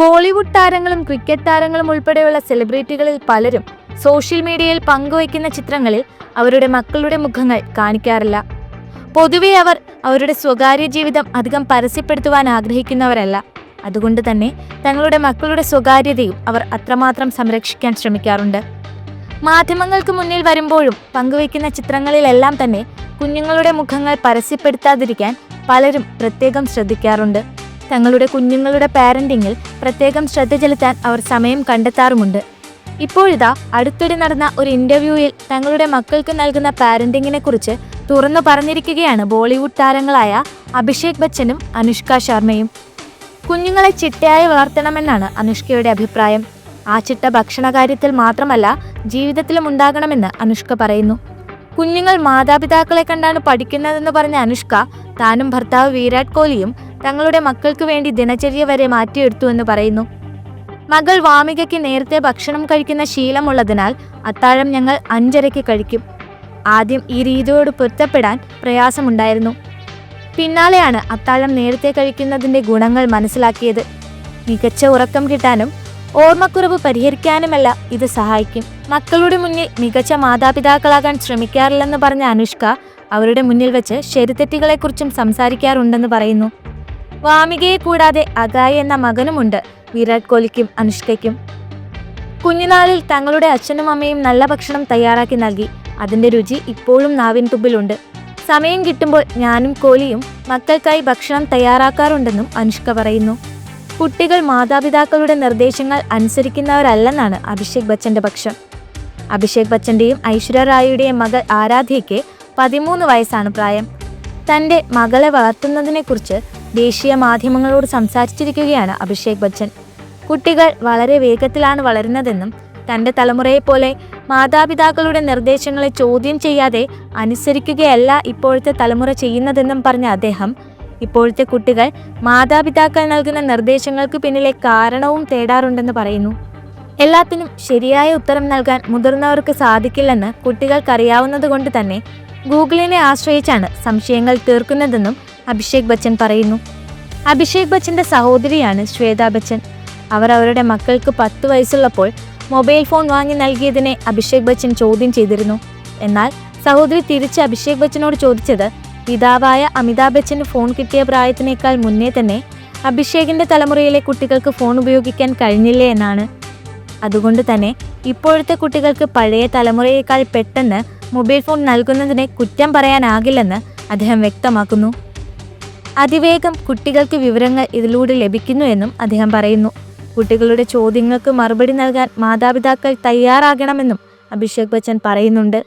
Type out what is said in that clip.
ബോളിവുഡ് താരങ്ങളും ക്രിക്കറ്റ് താരങ്ങളും ഉൾപ്പെടെയുള്ള സെലിബ്രിറ്റികളിൽ പലരും സോഷ്യൽ മീഡിയയിൽ പങ്കുവയ്ക്കുന്ന ചിത്രങ്ങളിൽ അവരുടെ മക്കളുടെ മുഖങ്ങൾ കാണിക്കാറില്ല. പൊതുവെ അവർ അവരുടെ സ്വകാര്യ ജീവിതം അധികം പരസ്യപ്പെടുത്തുവാൻ ആഗ്രഹിക്കുന്നവരല്ല. അതുകൊണ്ട് തന്നെ തങ്ങളുടെ മക്കളുടെ സ്വകാര്യതയും അവർ അത്രമാത്രം സംരക്ഷിക്കാൻ ശ്രമിക്കാറുണ്ട്. മാധ്യമങ്ങൾക്ക് മുന്നിൽ വരുമ്പോഴും പങ്കുവയ്ക്കുന്ന ചിത്രങ്ങളിലെല്ലാം തന്നെ കുഞ്ഞുങ്ങളുടെ മുഖങ്ങൾ പരസ്യപ്പെടുത്താതിരിക്കാൻ പലരും പ്രത്യേകം ശ്രദ്ധിക്കാറുണ്ട്. തങ്ങളുടെ കുഞ്ഞുങ്ങളുടെ പാരന്റിങ്ങിൽ പ്രത്യേകം ശ്രദ്ധ ചെലുത്താൻ അവർ സമയം കണ്ടെത്താറുമുണ്ട്. ഇപ്പോഴിതാ അടുത്തിടെ നടന്ന ഒരു ഇന്റർവ്യൂവിൽ തങ്ങളുടെ മക്കൾക്ക് നൽകുന്ന പാരന്റിങ്ങിനെ കുറിച്ച് തുറന്നു പറഞ്ഞിരിക്കുകയാണ് ബോളിവുഡ് താരങ്ങളായ അഭിഷേക് ബച്ചനും അനുഷ്ക ശർമ്മയും. കുഞ്ഞുങ്ങളെ ചിട്ടയായി വളർത്തണമെന്നാണ് അനുഷ്കയുടെ അഭിപ്രായം. ആ ചിട്ട ഭക്ഷണ കാര്യത്തിൽ മാത്രമല്ല ജീവിതത്തിലും ഉണ്ടാകണമെന്ന് അനുഷ്ക പറയുന്നു. കുഞ്ഞുങ്ങൾ മാതാപിതാക്കളെ കണ്ടാണ് പഠിക്കുന്നതെന്ന് പറഞ്ഞ അനുഷ്ക താനും ഭർത്താവ് വിരാട് കോഹ്ലിയും തങ്ങളുടെ മക്കൾക്ക് വേണ്ടി ദിനചര്യ വരെ മാറ്റിയെടുത്തു എന്ന് പറയുന്നു. മകൾ വാമികയ്ക്ക് നേരത്തെ ഭക്ഷണം കഴിക്കുന്ന ശീലമുള്ളതിനാൽ അത്താഴം ഞങ്ങൾ അഞ്ചരയ്ക്ക് കഴിക്കും. ആദ്യം ഈ രീതിയോട് പൊരുത്തപ്പെടാൻ പ്രയാസമുണ്ടായിരുന്നു. പിന്നാലെയാണ് അത്താഴം നേരത്തെ കഴിക്കുന്നതിന്റെ ഗുണങ്ങൾ മനസ്സിലാക്കിയത്. മികച്ച ഉറക്കം കിട്ടാനും ഓർമ്മക്കുറവ് പരിഹരിക്കാനുമല്ല ഇത് സഹായിക്കും. മക്കളുടെ മുന്നിൽ മികച്ച മാതാപിതാക്കളാകാൻ ശ്രമിക്കാറില്ലെന്ന് പറഞ്ഞ അനുഷ്ക അവരുടെ മുന്നിൽ വെച്ച് ശരിതെറ്റുകളെക്കുറിച്ചും സംസാരിക്കാറുണ്ടെന്ന് പറയുന്നു. വാമികയെ കൂടാതെ അഗായ് എന്ന മകനുമുണ്ട്. വിരാട് കോഹ്ലിക്കും അനുഷ്കയ്ക്കും. കുഞ്ഞുനാളിൽ തങ്ങളുടെ അച്ഛനും അമ്മയും നല്ല ഭക്ഷണം തയ്യാറാക്കി നൽകി. അതിന്റെ രുചി ഇപ്പോഴും നാവിൻ തുമ്പിലുണ്ട്. സമയം കിട്ടുമ്പോൾ ഞാനും കോഹ്ലിയും മക്കൾക്കായി ഭക്ഷണം തയ്യാറാക്കാറുണ്ടെന്നും അനുഷ്ക പറയുന്നു. കുട്ടികൾ മാതാപിതാക്കളുടെ നിർദ്ദേശങ്ങൾ അനുസരിക്കുന്നവരല്ലെന്നാണ് അഭിഷേക് ബച്ചന്റെ പക്ഷം. അഭിഷേക് ബച്ചന്റെയും ഐശ്വര്യ റായിയുടെയും മകൾ ആരാധ്യയ്ക്ക് പതിമൂന്ന് വയസ്സാണ് പ്രായം. തന്റെ മകളെ വളർത്തുന്നതിനെക്കുറിച്ച് ദേശീയ മാധ്യമങ്ങളോട് സംസാരിച്ചിരിക്കുകയാണ് അഭിഷേക് ബച്ചൻ. കുട്ടികൾ വളരെ വേഗത്തിലാണ് വളരുന്നതെന്നും തന്റെ തലമുറയെപ്പോലെ മാതാപിതാക്കളുടെ നിർദ്ദേശങ്ങളെ ചോദ്യം ചെയ്യാതെ അനുസരിക്കുകയല്ല ഇപ്പോഴത്തെ തലമുറ ചെയ്യുന്നതെന്നും പറഞ്ഞ അദ്ദേഹം ഇപ്പോഴത്തെ കുട്ടികൾ മാതാപിതാക്കൾ നൽകുന്ന നിർദ്ദേശങ്ങൾക്ക് പിന്നിലെ കാരണവും തേടാറുണ്ടെന്ന് പറയുന്നു. എല്ലാത്തിനും ശരിയായ ഉത്തരം നൽകാൻ മുതിർന്നവർക്ക് സാധിക്കില്ലെന്ന് കുട്ടികൾക്കറിയാവുന്നതുകൊണ്ട് തന്നെ ഗൂഗിളിനെ ആശ്രയിച്ചാണ് സംശയങ്ങൾ തീർക്കുന്നതെന്നും അഭിഷേക് ബച്ചൻ പറയുന്നു. അഭിഷേക് ബച്ചന്റെ സഹോദരിയാണ് ശ്വേതാ ബച്ചൻ. അവർ അവരുടെ മക്കൾക്ക് പത്ത് വയസ്സുള്ളപ്പോൾ മൊബൈൽ ഫോൺ വാങ്ങി നൽകിയതിനെ അഭിഷേക് ബച്ചൻ ചോദ്യം ചെയ്തിരുന്നു. എന്നാൽ സഹോദരി തിരിച്ച് അഭിഷേക് ബച്ചനോട് ചോദിച്ചത് പിതാവായ അമിതാഭ് ബച്ചന് ഫോൺ കിട്ടിയ പ്രായത്തിനേക്കാൾ മുന്നേ തന്നെ അഭിഷേകിന്റെ തലമുറയിലെ കുട്ടികൾക്ക് ഫോൺ ഉപയോഗിക്കാൻ കഴിഞ്ഞില്ലേ എന്നാണ്. അതുകൊണ്ട് തന്നെ ഇപ്പോഴത്തെ കുട്ടികൾക്ക് പഴയ തലമുറയേക്കാൾ പെട്ടെന്ന് മൊബൈൽ ഫോൺ നൽകുന്നതിനെ കുറ്റം പറയാനാകില്ലെന്ന് അദ്ദേഹം വ്യക്തമാക്കുന്നു. അതിവേഗം കുട്ടികൾക്ക് വിവരങ്ങൾ ഇതിലൂടെ ലഭിക്കുന്നു എന്നും അദ്ദേഹം പറയുന്നു. കുട്ടികളുടെ ചോദ്യങ്ങൾക്ക് മറുപടി നൽകാൻ മാതാപിതാക്കൾ തയ്യാറാകണമെന്നും അഭിഷേക് ബച്ചൻ പറയുന്നുണ്ട്.